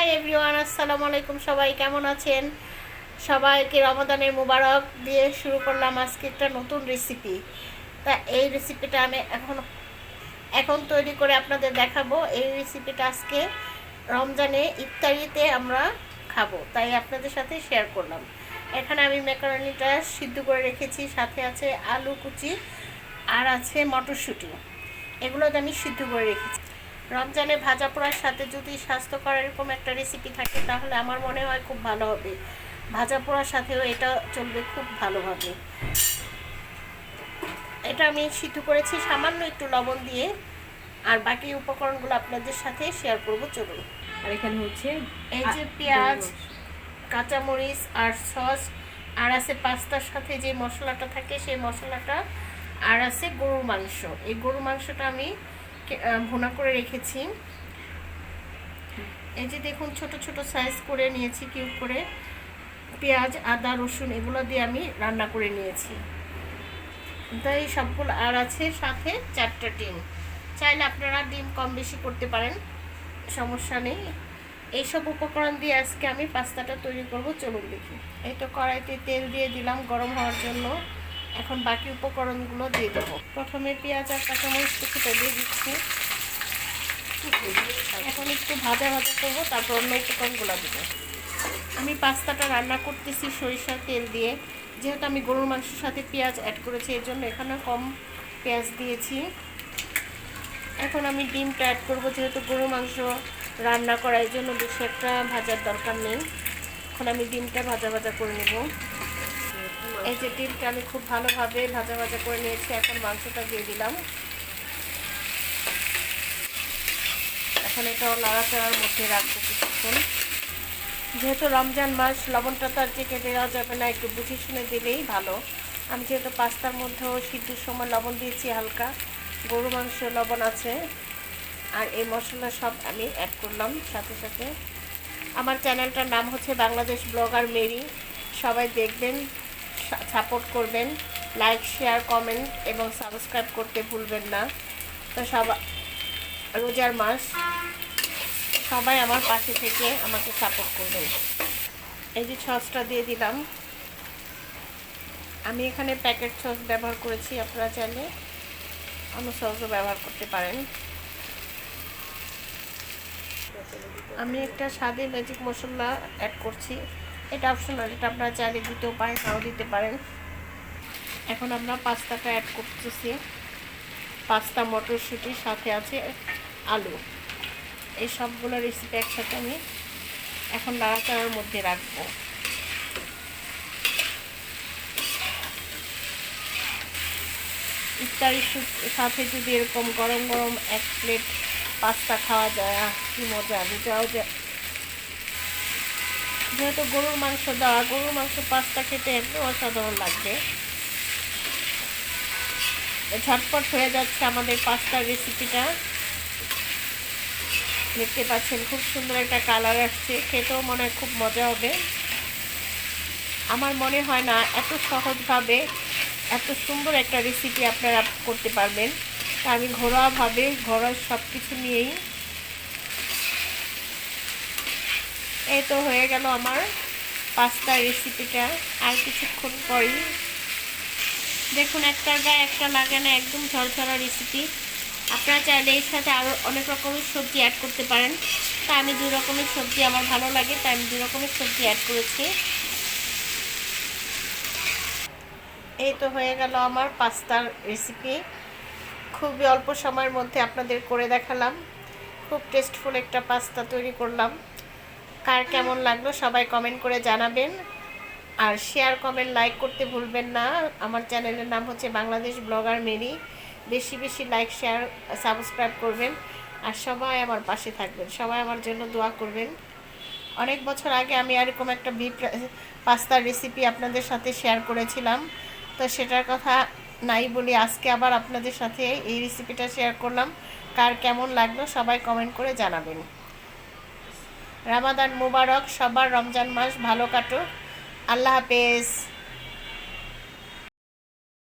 Hi everyone আসসালামু আলাইকুম সবাই কেমন আছেন? সবাইকে রমাদানের মুবারক দিয়ে শুরু করলাম আজকে একটা নতুন রেসিপি তা এই রেসিপিটা আমি এখন এখন তৈরি করে আপনাদের দেখাবো। এই রেসিপিটা আজকে রমজানে ইফতারিতে আমরা খাব। তাই আপনাদের সাথে শেয়ার করলাম। এখানে আমি ম্যাকারনিটা সিদ্ধ করে রেখেছি। সাথে আছে আলু কুচি আর আছে মটরশুঁটি। এগুলো আমি সিদ্ধ করে রেখেছি। রমজানে ভাজা পোড়ার সাথে যদি স্বাস্থ্যকর এরকম একটা রেসিপি থাকে তাহলে আমার মনে হয় খুব ভালো হবে। ভাজা পোড়ার সাথেও এটা চলবে খুব ভালোভাবে। এটা আমি সিদ্ধ করেছি সামান্য একটু লবণ দিয়ে। আর বাকি উপকরণগুলো আপনাদের সাথে শেয়ার করব চলুন। আর এখানে হচ্ছে এই যে পেঁয়াজ কাঁচামরিচ আর সস আর আছে পাস্তার সাথে যে মশলাটা থাকে সেই মশলাটা আর আছে গরুর মাংস। এই গরুর মাংসটা আমি ভুনা করে রেখেছি। এই যে দেখুন, ছোট ছোট সাইজ করে নিয়েছি কিউব করে। পেঁয়াজ, আদা, রসুন এগুলো দিয়ে আমি রান্না করে নিয়েছি। তাই সবগুলো আর আছে সাথে চারটা ডিম। চাইলে আপনারা ডিম কম বেশি করতে পারেন, সমস্যা নেই। এইসব উপকরণ দিয়ে আজকে আমি পাস্তাটা তৈরি করব, চলুন দেখি। এই তো কড়াইতে তেল দিয়ে দিলাম গরম হওয়ার জন্য। এখন বাকি উপকরণগুলো দিয়ে দেবো। প্রথমে পেঁয়াজ আর কাঁচামরিচ কিছুটা দিয়ে দিচ্ছি। এখন একটু ভাজা ভাজা করব, তারপর অন্য উপকরণগুলো দেবো। আমি পাস্তাটা রান্না করতেছি সরিষার তেল দিয়ে। যেহেতু আমি গরুর মাংসের সাথে পেঁয়াজ অ্যাড করেছি, এর জন্য এখানে কম পেঁয়াজ দিয়েছি। এখন আমি ডিমটা অ্যাড করব, যেহেতু গরুর মাংস রান্না করার জন্য বেশি একটা ভাজার দরকার নেই। এখন আমি ডিমটা ভাজা ভাজা করে নেব। এই যে ডিমটা আমি খুব ভালোভাবে ভাজা ভাজা করে নিয়েছি, এখন মাংসটা দিয়ে দিলাম। এখন এটাও নাড়াচাড়ার মধ্যে রাখব কিছুক্ষণ। যেহেতু রমজান মাস, লবণটা তো আর চেকে দেওয়া যাবে না, একটু বুঝে শুনে দিলেই ভালো। আমি যেহেতু পাস্তার মধ্যেও সিদ্ধুর সময় লবণ দিয়েছি হালকা, গরু মাংস লবণ আছে, আর এই মশলা সব আমি অ্যাড করলাম সাথে সাথে। আমার চ্যানেলটার নাম হচ্ছে বাংলাদেশ ব্লগার মেরি, সবাই দেখবেন। সাপোর্ট করবেন লাইক শেয়ার কমেন্ট এবং সাবস্ক্রাইব করতে ভুলবেন না। তো সবাই রোজার মাস, সবাই আমার পাশে থেকে আমাকে সাপোর্ট করবেন। এই যে সসটা দিয়ে দিলাম। আমি এখানে প্যাকেট সস ব্যবহার করেছি, আপনারা চাইলে অন্য সসও ব্যবহার করতে পারেন। আমি একটা স্বাদে ম্যাজিক মশলা অ্যাড করছি। এটা অপশনাল এটা আপনারা চাইলে দিতেও পারেন, নাও দিতে পারেন। এখন আমরা পাস্তাটা অ্যাড করতেছি। পাস্তা মটরশুঁটির সাথে আছে আলু। এই সবগুলো রেসিপি একসাথে আমি এখন নাড়াচাড়ার মধ্যে রাখব। ইফতারির সাথে যদি এরকম গরম গরম এক প্লেট পাস্তা খাওয়া যায় কি মজা যে যেহেতু গরুর মাংস দেওয়া, গরুর মাংস পাস্তা খেতে একটু অসাধারণ লাগবে ঝটপট হয়ে যাচ্ছে আমাদের পাস্তার রেসিপিটা দেখতে পাচ্ছেন, খুব সুন্দর একটা কালার আসছে। খেতেও মনে হয় খুব মজা হবে। আমার মনে হয় না এত সহজভাবে এত সুন্দর একটা রেসিপি আপনারা করতে পারবেন। তা আমি ঘরোয়াভাবে, ঘরোয়া সব কিছু নিয়েই এই তো হয়ে গেল আমার পাস্তার রেসিপিটা আর কিছুক্ষণ পরেই। দেখুন, একটার গায়ে একটা লাগে না, একদম ঝরঝরা রেসিপি আপনারা চাইলে এর সাথে আরও অনেক রকমের সবজি অ্যাড করতে পারেন। তা আমি দু রকমের সবজি, আমার ভালো লাগে, তাই আমি দুই রকমের সবজি অ্যাড করেছি। এই তো হয়ে গেল আমার পাস্তার রেসিপি খুবই অল্প সময়ের মধ্যে আপনাদের করে দেখালাম। খুব টেস্টফুল একটা পাস্তা তৈরি করলাম। কার কেমন লাগল সবাই কমেন্ট করে জানাবেন। আর শেয়ার কমেন্ট লাইক করতে ভুলবেন না। আমার চ্যানেলের নাম হচ্ছে বাংলাদেশ ব্লগার মেরি। বেশি বেশি লাইক শেয়ার সাবস্ক্রাইব করবেন। আর সবাই আমার পাশে থাকবেন। সবাই আমার জন্য দোয়া করবেন। অনেক বছর আগে আমি এরকম একটা বিপ পাস্তার রেসিপি আপনাদের সাথে শেয়ার করেছিলাম। তো সেটার কথা নাই বলি আজকে আবার আপনাদের সাথে এই রেসিপিটা শেয়ার করলাম। কার কেমন লাগল সবাই কমেন্ট করে জানাবেন। রামাদান মুবারক সবার রমজান মাস ভালো কাটুক। আল্লাহ হাফেজ।